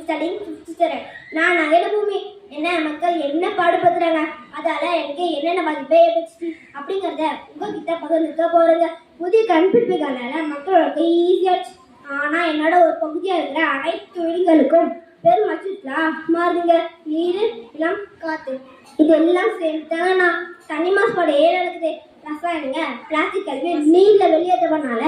Studying fifth standard நான் நகர பூமி. என்ன மக்கள் என்ன பாடுபடுத்துறாங்க? அதால எனக்கு என்னென்ன மதிப்பை ஏற்படுச்சு அப்படிங்கிறத உங்ககிட்ட பகிர்ந்துக்க போறேங்க. புதிய கண்டுபிடிப்புகளால மக்களோட ஈஸியாச்சு ஆனா என்னோட ஒரு பகுதியா இருக்கிற அனைத்து தொழில்களுக்கும் பெரும் அச்சுறுத்தலா மாறுதுங்க. நீர் நிலம் காத்து. இதெல்லாம் சேர்த்தாங்க நான் தண்ணி மாசுபாடு ஏன் நடக்குது ரசாயனங்க பிளாஸ்டிக் கழிவு நீர்ல வெளியேற்றப்படனால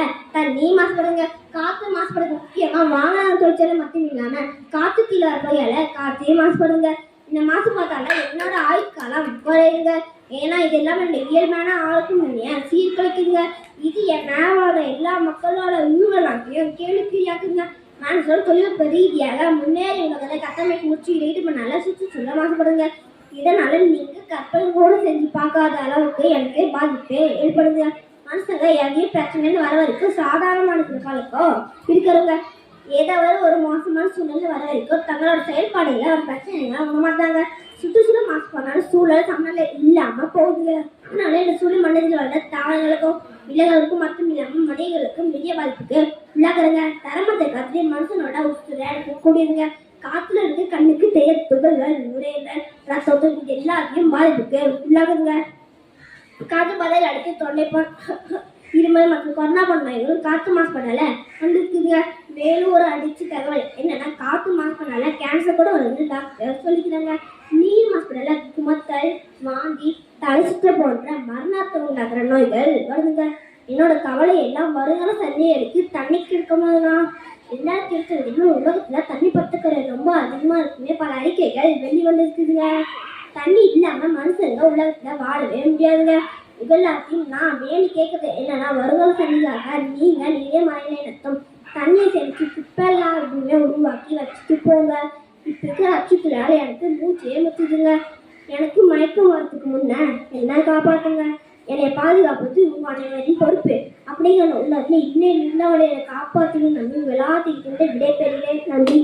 நீ மாசுபடுங்க. காத்து மாசுபடுது முக்கியமா வாகன தொழிற்சாலை மட்டும் இல்லாம காத்து கீழே வகையால காற்றே மாசுபடுங்க. இந்த மாசுபாட்டால என்னோட ஆயுட்காலம் குறையுங்க. ஏன்னா இது எல்லாம் என்னோட இயல்பான ஆளுக்கும் இல்லையா? சீர்குலைக்குதுங்க. இது என் மேலோட எல்லா மக்களோட உயிர்களாக்கையும் கேள்விக்குறியாக்குங்க மனசோட தொழில்நுட்ப ரீதியாக முன்னேறி உலகத்தை கட்டமைப்பு முற்றியில் ஈடுபடனால சுற்றுச்சூழல் மாசுபடுங்க. இதனால நீங்க கற்பனை கூட செஞ்சு பார்க்காத அளவுக்கு எனக்கு பாதிப்பு ஏற்படுங்க மனுஷங்க எதையும் பிரச்சனைன்னு வர வரைக்கும் சாதாரணமான காலக்கோ இருக்கிறவங்க ஏதாவது ஒரு மோசமான சூழ்நிலை வர வரைக்கும் தங்களோட செயல்பாடுகளை ஒரு பிரச்சனைகளை உணர மாட்டாங்க. சுற்றுச்சூழல் மாசு போனாலும் சூழல் சமநிலை இல்லாம போகுதுங்க. அதனால இந்த சூழல் மனிதர்கள் வர தாவரங்களுக்கும் விலங்குகளுக்கும் மட்டும் இல்லாமல் மனிதர்களுக்கும் பெரிய பாதிப்புக்கு உள்ளாக்குறங்க. தரமத்தை காத்து மனுஷனோட உசுர கூடியதுங்க. காத்துல இருந்து கண்ணுக்கு தெரிய துகள்கள் நுரையீரல் ரத்தம் எல்லாத்தையும் பாதிப்புக்கு உள்ளாகுதுங்க காற்று பாதையில் அடுத்து தொண்டைப்பான் இருமல் மற்றும் கொரோனா போன்ற நோய்களும் காற்று மாசுபடால வந்துருக்குதுங்க மேலும் ஒரு அடிச்சு தகவல் என்னன்னா காற்று மாசுபடால கேன்சர் கூட வந்து டாக்டர் சொல்லிக்கிறாங்க. நீர் மாசுபடால குமத்தல் வாந்தி தலை போன்ற மரணத்தை உண்டாக்குற நோய்கள் வருதுங்க. என்னோட கவலை எல்லாம் வருங்கால தண்ணி தண்ணிக்கு தான் எல்லா இருபத்தி உலகத்துல தண்ணி பத்துக்கிற ரொம்ப அதிகமா இருக்குன்னு பல அறிக்கைகள் வெளிவந்திருக்குதுங்க. தண்ணி இல்லாம மனுஷங்க உலகத்துல வாழவே முடியாதுங்க. இதெல்லாத்தையும் நான் வேண்டி கேட்கறது என்னன்னா வருங்கால சந்திக்காக நீங்க இதே மாதிரி நடத்தும் தண்ணியை சேமிச்சு குப்பெல்லாம் அப்படின்னு உருவாக்கி வச்சுட்டு போங்க. இப்போ இருக்கிற அச்சுத்துலால எனக்கு மூச்சே முத்துதுங்க எனக்கு மயக்கம் வரதுக்கு முன்ன என்ன காப்பாற்றுங்க என்னை பாதுகாப்பது உங்களுடைய பொறுப்பு. அப்படிங்கிற உள்ளத்துல இன்னும் இன்னவனை காப்பாற்றணும் நம்பி விளையாட்டிக்கிட்டு விடைபெறுகிறேன். நன்றி